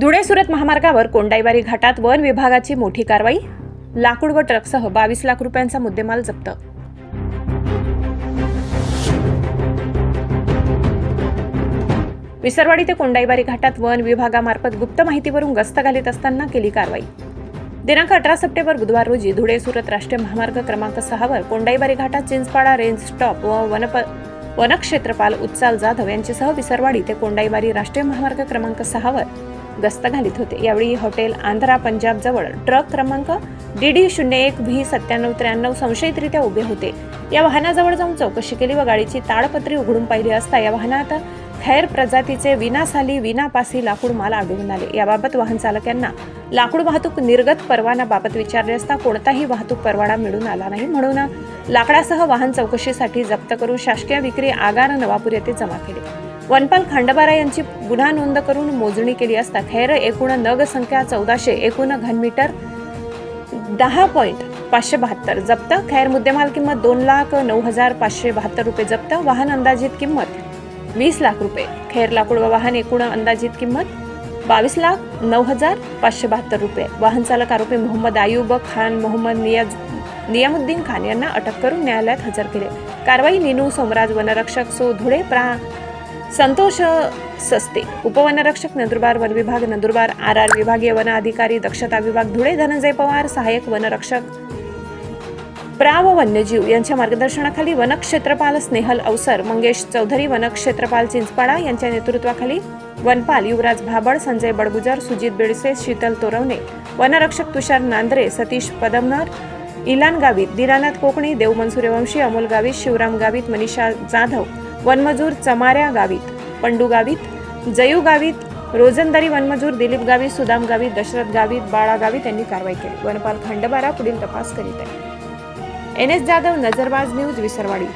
धुळे सुरत महामार्गावर कोंडाईबारी घाटात वन विभागाची मोठी कारवाई लाकूड व ट्रकसह बावीस लाख रुपयांचा मुद्देमाल जप्त. विसरवाडी ते कोंडाईबारी घाटात वन विभागामार्फत गुप्त माहितीवरून गस्त घालीत असताना केली कारवाई. दिनांक अठरा सप्टेंबर बुधवार रोजी धुळे सुरत राष्ट्रीय महामार्ग क्रमांक सहावर कोंडाईबारी घाटात चिंचपाडा रेंज स्टॉप व वनप वनक्षेत्रपाल उत्साल जाधव यांच्यासह विसरवाडी ते कोंडाईबारी राष्ट्रीय महामार्ग क्रमांक सहावर गस्त घालीत होते. यावेळी हॉटेल आंध्रा पंजाब जवळ ट्रक क्रमांक डी डी शून्य एक व्ही सत्त्याण्णव त्र्याण्णव संशयितरित्या उभे होते. या वाहनाजवळ जाऊन चौकशी केली व गाडीची ताडपत्री उघडून पाहिली असता या वाहनात खैर प्रजातीचे विनासाली विनापासी लाकूड माल आढळून आले. याबाबत वाहन चालकांना लाकूड वाहतूक निर्गत परवानाबाबत विचारले असता कोणताही वाहतूक परवाना मिळून आला नाही म्हणून लाकडासह वाहन चौकशीसाठी जप्त करून शासकीय विक्री आगार नवापूर येथे जमा केले. वनपाल खांडबारा यांची गुन्हा नोंद करून मोजणी केली असता खैर एकूण नग संख्या चौदाशे एकूण घनमीटर दहा पॉईंट पाचशे बहात्तर जप्त. खैर मुद्देमाल किंमत दोन लाख नऊ हजार पाचशे बहात्तर रुपये जप्त. वाहन अंदाजित किंमत वीस लाख रुपये. खैर लाकूड व वाहन एकूण अंदाजित किंमत बावीस लाख नऊ हजार पाचशे बहात्तर रुपये. वाहन चालक आरोपी मोहम्मद आयुब खान मोहम्मद नियाज नियामुद्दीन खान यांना अटक करून न्यायालयात हजर केले. कारवाई निनू सोमराज वनरक्षक सो धुळे प्रा संतोष सस्ते उपवनरक्षक नंदुरबार वन विभाग नंदुरबार आर आर विभागीय वन अधिकारी दक्षता विभाग धुळे धनंजय पवार सहाय्यक वनरक्षक प्राव वन्यजीव यांच्या मार्गदर्शनाखाली वनक्षेत्रपाल स्नेहल अवसर मंगेश चौधरी वनक्षेत्रपाल चिंचपाडा यांच्या नेतृत्वाखाली वनपाल युवराज भाबड संजय बडगुजर सुजित बेडसे शीतल तोरवणे वनरक्षक तुषार नांद्रे सतीश पदमनर इलान गावित दिनानाथ कोकणी देव सूर्यवंशी अमोल गावित शिवराम गावित मनीषा जाधव वनमजूर चमाऱ्या गावीत पंडू गावीत जयू गावीत रोजंदारी वनमजूर दिलीप गावीत सुदाम गावित दशरथ गावीत बाळा गावित यांनी कारवाई केली. वनपाल खंडबारा पुढील तपास करीत आहे. N S Jadhav Nazarbaz news Visarwadi.